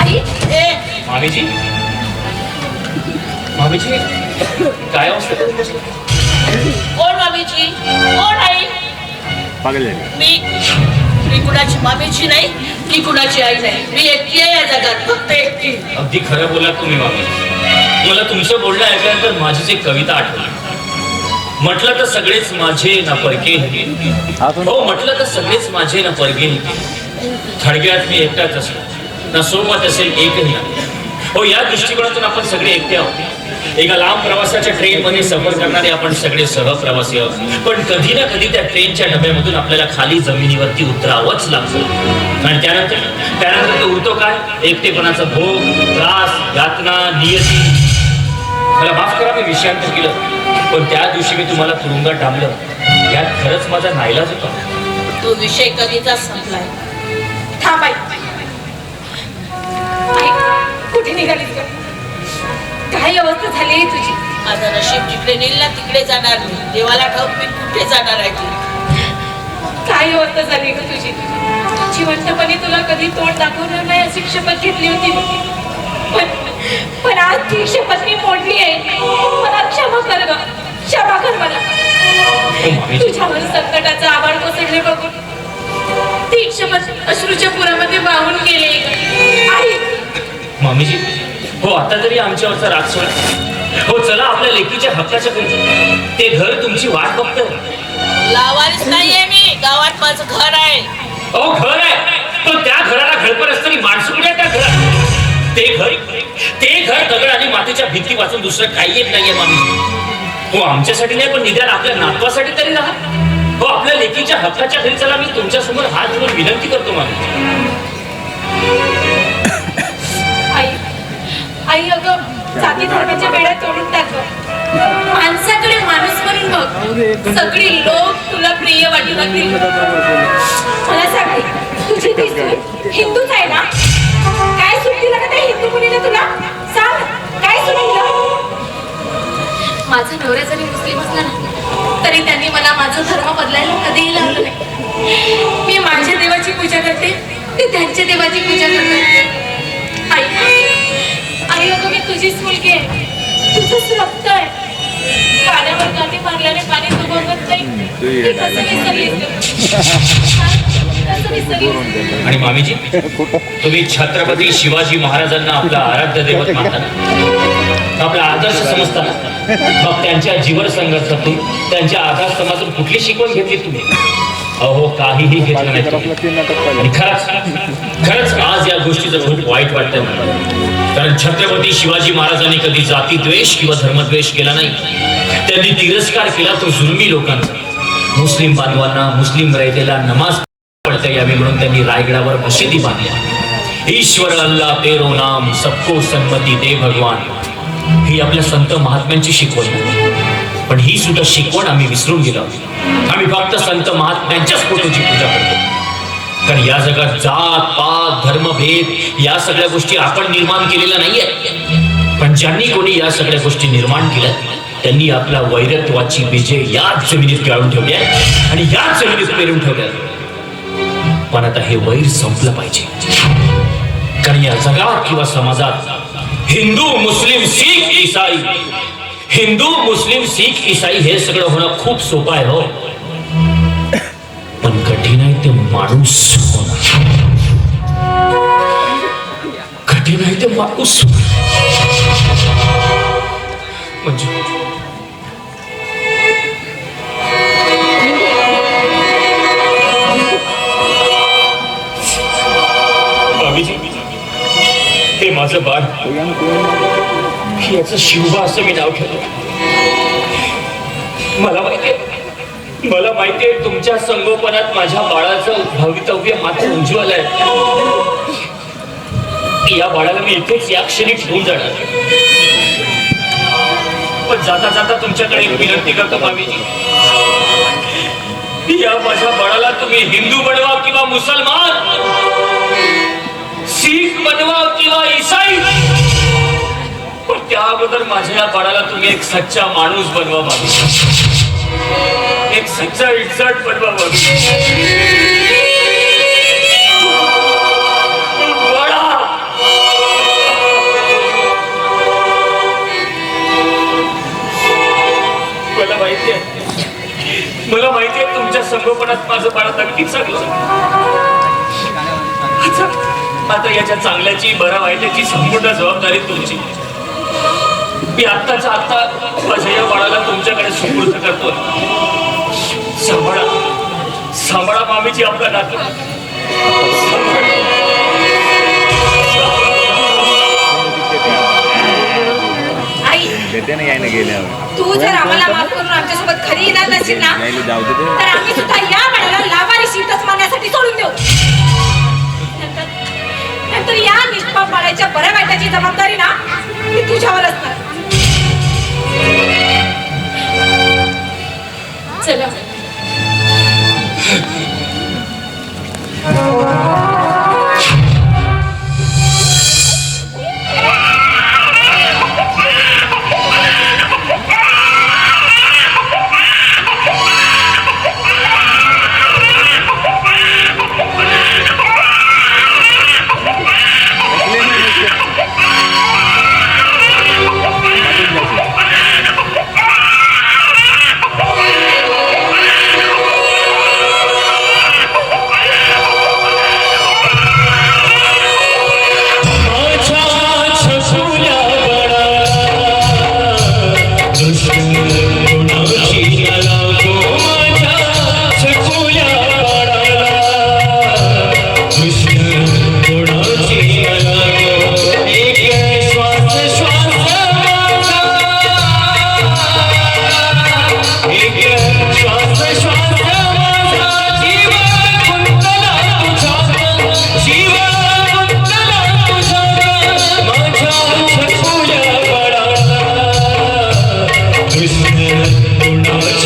आई. ए. मामीजी. मामीजी. काय अवस्था? करून बसला कोण मामीची कोण आई? पागल झाली. मी. मी कुणाची मामीची नाही मी कुणाची आई नाही. मी एकटी आहे या जगात फक्त एकटी. अगदी खरं बोला तुम्ही मामी. मला तुमचं बोलणं ऐकल्यानंतर माझीच एक कविता आठवली म्हटलं तर सगळेच माझे ना परके हो म्हटलं तर सगळेच माझे ना परके थडग्यात मी एकटाच असतो ना सोबत असेल एकही हो या दृष्टिकोनातून आपण सगळे एकटे आहोत. एका लांब प्रवासाच्या ट्रेनमध्ये सफर करणारे आपण सगळे सहप्रवासी आहोत. पण कधी ना कधी त्या ट्रेनच्या डब्यामधून आपल्याला खाली जमिनीवरती उतरावंच लागतं. आणि त्यानंतर त्यानंतर तो उरतो काय? एकटेपणाचा भोग त्रास यातना नियती. मला माफ करा मी विषयांतर केलं. पण त्या दिवशी मी तुम्हाला तुरुंगात डांबलं. यात खरंच माझा नाईलाज होता. तो विषय कधीचा संपलाय? आई. आई कुठे निघालीस ग? काय अवस्था झाली आहे तुझी? माझं नशीब जिकडे नेईल ना तिकडे जाणार मी. देवाला ठाऊक मी कुठे जाणार आहे ती? काय अवस्था झाली ग तुझी? जिवंतपणे तुला कधी तोंड दाखवणार नाही अशी शपथ घेतली होती. पण पण आज ती शपथ मी मोडली आहे. मला क्षमा कर ग. क्षमा कर मला. हो तुझ्यावर संकटाचा आवाड कोसळले बघून. ती शपथ अश्रूच्या पुरामध्ये वाहून गेले. आई! मामीजी हो आता तरी आमच्यावरचा राग सोडा. हो चला आपल्या लेकीच्या हक्काच्या घरी ते घर तुमची वाट बघतंय. लावारीच नाहीये मी. गावात माझं घर आहे. अहो घर आहे. पण त्या घराला घडपर असताना माणसं कुठे त्या घरात? ते घर ते घर दगड आणि मातीच्या भिंती वाचून दुसरं काही येत नाहीये मामी हो आमच्यासाठी नाही पण निदान आपल्या नातवासाठी तरी राहा. हो आपल्या लेकीच्या हक्काच्या घरी चला मी तुमच्यासमोर हात जोडून विनंती करतो मला आई आई अगं जाती धर्माच्या वेळा तोडून टाक माणसाकडे माणूस म्हणून बघ. सगळी लोक तुला प्रिय वाटू लागतील. मला सांग तुझी ती हिंदूच आहे ना? काय सुट्टी लागत आहे हिंदू मुलीला तुला? सांग काय सुटलं माझा नवरा जरी मुस्लिम असला ना तरी त्यांनी मला माझा धर्म बदलायला मी माझ्या देवाची पूजा करते. ते त्यांच्या देवाची पूजा करतात आई आई अगं मी तुझीच मुलगी आहे. तुझंच रक्त आहे. पाण्यावर काठी मारल्याने पाणी तुबवत नाही. कसं? कसं? आणि मामीजी तुम्ही छत्रपती शिवाजी महाराजांना आपला आराध्य दैवत मानताना आपला आदर्श समजताना मग त्यांच्या जीवन संघर्षातून त्यांच्या आधारस्तंभातून कुठली शिकवण घेतली तुम्ही? अहो काहीही घेतलं नाही खरंच खरंच आज या गोष्टीचं खूप वाईट वाटतंय मला. कारण छत्रपती शिवाजी महाराजांनी कधी जाती द्वेष किंवा धर्मद्वेष केला नाही. त्यांनी तिरस्कार केला तो जुलमी लोकांचा. मुस्लिम बांधवांना मुस्लिम रयतेला नमाज पडता यावी म्हणून त्यांनी रायगडावर मशिदी बांधल्या. ईश्वर अल्लाह तेरो नाम सबको सन्मती दे भगवान. ही आपल्या संत महात्म्यांची शिकवण. पण ही सुद्धा शिकवण आम्ही विसरून गेलो. आम्ही फक्त संत महात्म्यांच्याच फोटोची पूजा करतो. कारण या जगात जात पात धर्मभेद या सगळ्या गोष्टी आपण निर्माण केलेल्या नाहीये पण ज्यांनी कोणी या सगळ्या गोष्टी निर्माण केल्या त्यांनी आपल्या वैरत्वाची बीजे याच जमिनीत गाळून ठेवली आहे आणि याच जमिनीत पेरून ठेवल्या. पण आता हे वैर संपलं पाहिजे. कारण या जगात किंवा समाजात हिंदू मुस्लिम शीख ईसाई हिंदू मुस्लिम सिख ईसाई हे सगळं होणं खूप सोपं आहे हो पण कठीण आहे ते माणूस होणं. कठीण आहे ते माणूस म्हणजे? हे माझं बाळ. याचं शिवबा असं मी नाव ठेवलं. मला माहितीये मला माहितीये तुमच्या संगोपनात माझ्या बाळाचं भवितव्य मात्र उज्ज्वल आहे. या बाळाला मी इथेच या क्षणी ठेवून जाणार पण जाता जाता तुमच्याकडे एक विनंती करतो मामीजी. या माझ्या बाळाला तुम्ही हिंदू बनवा किंवा मुसलमान शीख बनवा किंवा ईसाई त्या अगोदर माझ्या या बाळाला तुम्ही एक सच्चा माणूस बनवा बाबी. एक सच्चा इटसट बनवा बाबी. मला माहितीये तुमच्या संगोपनात माझं बाळ नक्कीच चांगलं आता याच्या चांगल्याची बरा वाईटाची संपूर्ण जबाबदारी तुमची. मी आत्ताच्या आत्ता माझ्या या बाळाला तुमच्याकडे सुपूर्द करतो सांभाळा. सांभाळा मामीची आपला नातं. आई देते ना यायला गेल्यावर. तू जर आम्हाला माफ करून आमच्यासोबत खरी येणार नसेल ना. तर चला Lord.